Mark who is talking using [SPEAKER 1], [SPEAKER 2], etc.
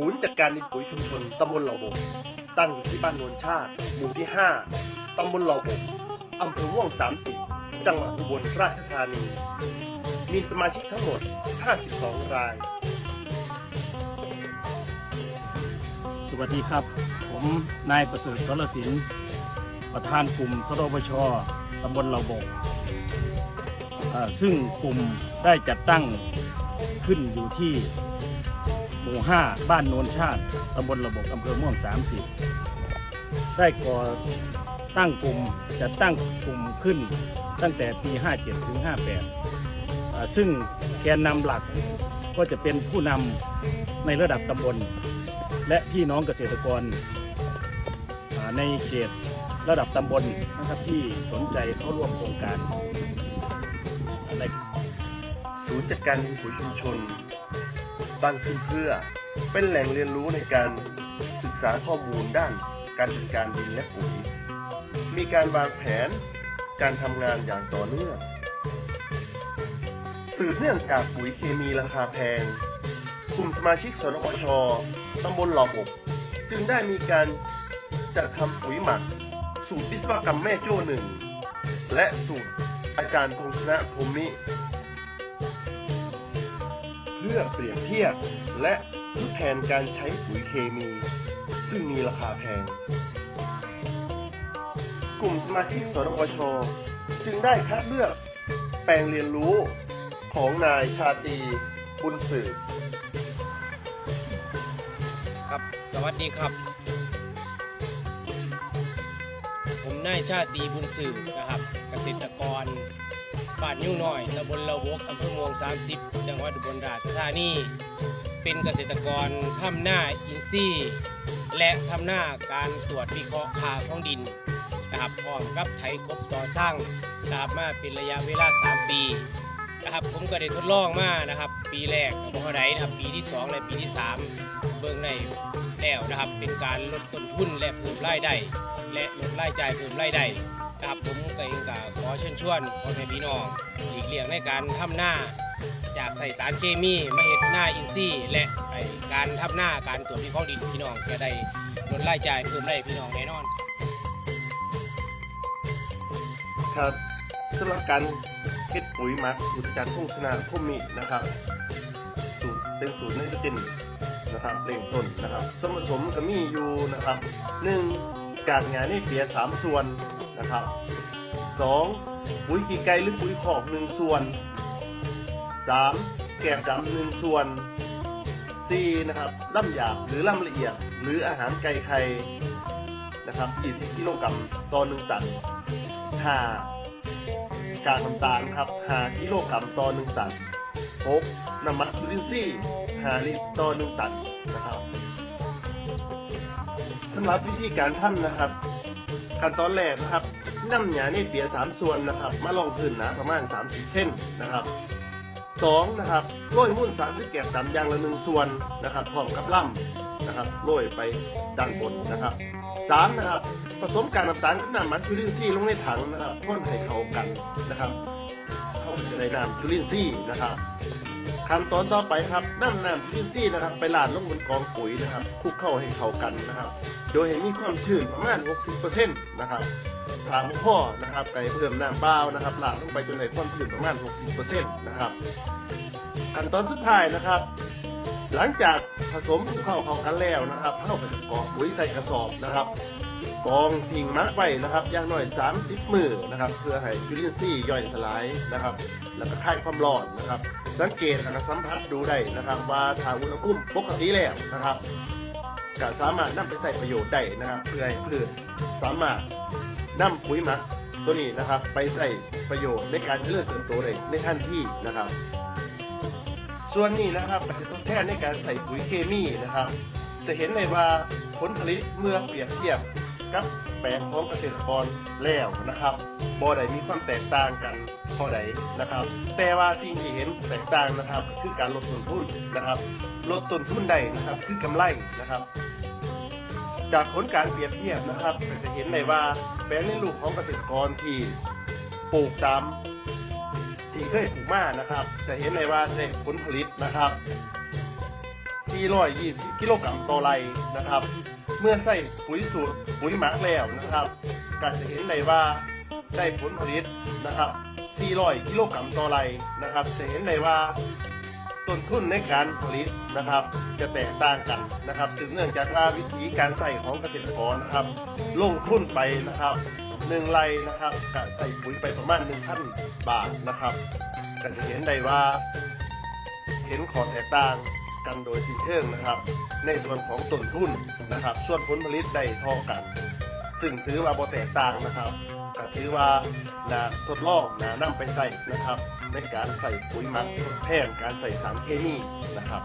[SPEAKER 1] ูนย์จัดการดินปุ๋ยชุมชนตำบลเหล่าบกตั้งอยู่ที่บ้านนวลชาติ หมู่ที่ 5ตำบลเหล่าบกอำเภอม่วง30จังหวัดอุบลราชธานี มีสมาชิกทั้งหมด 52 ราย
[SPEAKER 2] สวัสดีครับ ผมนายประเสริฐสรสิน ประธานกลุ่มสรบชตำบลเหล่าบก ซึ่งกลุ่มได้จัดตั้งขึ้นอยู่ที่ หมู่ 5 บ้านโนนชาติตำบลเหล่าบกอำเภอม่วง 30 ได้ก่อตั้งกลุ่มจัดตั้งกลุ่มขึ้นตั้งแต่ปี 57 ถึง 58 ซึ่งแกนนำหลักก็จะเป็นผู้นำในระดับตำบล และพี่น้องเกษตรกรในเขตระดับตำบลนะครับที่สนใจเข้าร่วมโครงการใน
[SPEAKER 1] ศูนย์จัดการปุ๋ยชุมชน ตั้งขึ้นเพื่อ เป็นแหล่งเรียนรู้ในการศึกษาข้อมูลด้านการจัดการดินและปุ๋ย มีการวางแผนการทำงานอย่างต่อเนื่อง สืบเนื่องจากปุ๋ยเคมีราคาแพง กลุ่มสมาชิกสนอชตำบลหลอบก จึงได้มีการจัดทำปุ๋ยหมัก สูตรวิศวกรรมแม่โจ้หนึ่ง และสูตรอาจารย์พงษ์ชนะพรมิ พื่อเปรียบเทียบ และทดแทนการใช้ปุ๋ยเคมี ซึ่งมีราคาแพง กลุ่มสมาชิกสนวชจึงได้คัดเลือกแปลงเรียนรู้ของนายชาตรีบุญสืบ
[SPEAKER 3] ครับ สวัสดีครับ ผมนายชาติบุญสื่อนะครับ เกษตรกร บ้านยุ่งน้อยตำบลละวกอำเภอเมือง 30 จังหวัดอุบลราชธานี เป็นเกษตรกรทำหน้าอินทรีย์ และทำหน้าการตรวจวิเคราะห์ค่าของดินนะครับพร้อมกับไถกบต่อสร้างนะครับมาเป็นระยะเวลา 3 ปีนะครับผมก็ได้ทดลองมานะครับ ปีแรกกับพ่อไดนะครับปีที่ 2 และปีที่ 3 เบื้องในแล้วนะครับ เป็นการลดต้นทุนและเพิ่มรายได้และลดรายจ่ายเพิ่มรายได้ ครับผมก็เองก็ขอเชิญชวนพ่อแม่พี่น้องหลีกเลี่ยงในการทำหน้า จากใส่สารเคมีมาเห็ดหน้าอินทรีย์ และไอ้การทำหน้าการตรวจวิเคราะห์ดินพี่น้องจะได้ลดรายจ่ายเพิ่มได้พี่น้องแน่นอน
[SPEAKER 1] ครับสำหรับการเฮ็ดปุ๋ยหมักสูตรอาจารย์พงชนะพรหมินะครับ สูตรเป็นสูตรไนโตรเจนนะครับเร่งต้นนะครับส่วนผสมก็มีอยู่นะครับหนึ่งกากงานนี่เปียสามส่วน นะครับสองปุ๋ยขี้ไก่หรือปุ๋ยขอกหนึ่งส่วนสามแกบดำหนึ่งส่วนสี่นะครับล่ำหยาบหรือล่ำละเอียด หรืออาหารไก่ไข่นะครับ20กิโลกรัมต่อหนึ่งตันห้ากากน้ำตาลครับ5กิโลกรัมต่อหนึ่งตันหกน้ำมันจุลินทรีย์หาลิตรต่อหนึ่งตันนะครับสำหรับวิธีการทำนะครับ ขั้นตอนแรกนะครับน้ำหยาเนเปียสามส่วนนะครับ มาลองพื้นหนาประมาณสามสิบเส้นนะครับสองนะครับโรยมุ่นสารที่แกะสามอย่างละหนึ่งส่วนนะครับพร้อมกับล่ำนะครับโรยไปด้านบนนะครับสามนะครับผสมกากน้ำตาลกับน้ำมันจุลินทรีย์ลงในถังนะครับพ่นให้เข้ากันนะครับ ในน้ำจุลินทรีย์นะครับขั้นตอนต่อไปครับน้ำน้ำจุลินทรีย์นะครับ ไปลาดลงบนกองปุ๋ยนะครับคลุกเข้าให้เข้ากันนะครับ โดยให้มีความชื้นประมาณ 60%นะครับถามพ่อนะครับไก่เพิ่มน้ำเปล่านะครับลาดลงไปจนได้ความชื้นประมาณ 60%นะครับขั้นตอนสุดท้ายนะครับ หลังจากผสมคลุกเข้าเข้ากันแล้วนะครับเข้าไปกอกปุ๋ยใส่กระสอบนะครับ กองพิงมัดไว้นะครับอย่างน้อย 30 มือนะครับ เพื่อให้จุลินทรีย์ย่อยสลายนะครับ แล้วก็คลายความร้อนนะครับ สังเกตและสัมผัสดูได้นะครับ ว่าถ้าอุณหภูมิปกติแล้วนะครับก็สามารถนำไปใส่ประโยชน์ได้นะครับ เพื่อให้พืชสามารถนำปุ๋ยหมักตัวนี้นะครับ ไปใส่ประโยชน์ในการเจริญเติบโตได้ในทันทีนะครับ ส่วนนี้นะครับก็จะทดแทนในการใส่ปุ๋ยเคมีนะครับ จะเห็นเลยว่าผลผลิตเมื่อเปรียบเทียบ กับแปลงของเกษตรกรแล้วนะครับบ่ได้มีความแตกต่างกันพอใดนะครับ แต่ว่าสิ่งที่เห็นแตกต่างนะครับ คือการลดต้นทุนนะครับ ลดต้นทุนได้นะครับ คือกำไรนะครับ จากผลการเปรียบเทียบนะครับจะเห็นเลยว่าแปลงในลูกของเกษตรกรที่ปลูกตามที่เคยปลูกมานะครับ จะเห็นเลยว่าได้ผลผลิตนะครับ420กิโลกรัมต่อไร่นะครับ เมื่อใส่ปุ๋ยสูตรปุ๋ยหมักแล้วนะครับก็จะเห็นได้ว่าได้ผลผลิตนะครับ 400 กิโลกรัมต่อไร่นะครับ จะเห็นได้ว่าต้นทุนในการผลิตนะครับ จะแตกต่างกันนะครับซึ่งเนื่องจากว่าวิธีการใส่ของเกษตรกรนะครับ ลงทุนไปนะครับหนึ่งไร่นะครับก็ใส่ปุ๋ยไปประมาณหนึ่งพันบาทนะครับก็จะเห็นได้ว่า เห็นขอแตกต่าง กันโดยสิ้นเชิงนะครับ ในส่วนของต้นทุนนะครับ ส่วนผลผลิตได้เท่ากัน ซึ่งถือว่าบ่แตกต่างนะครับก็ถือว่านาทดลองนานำไปใส่นะครับ ในการใส่ปุ๋ยหมักทดแทนการใส่สารเคมีนะครับ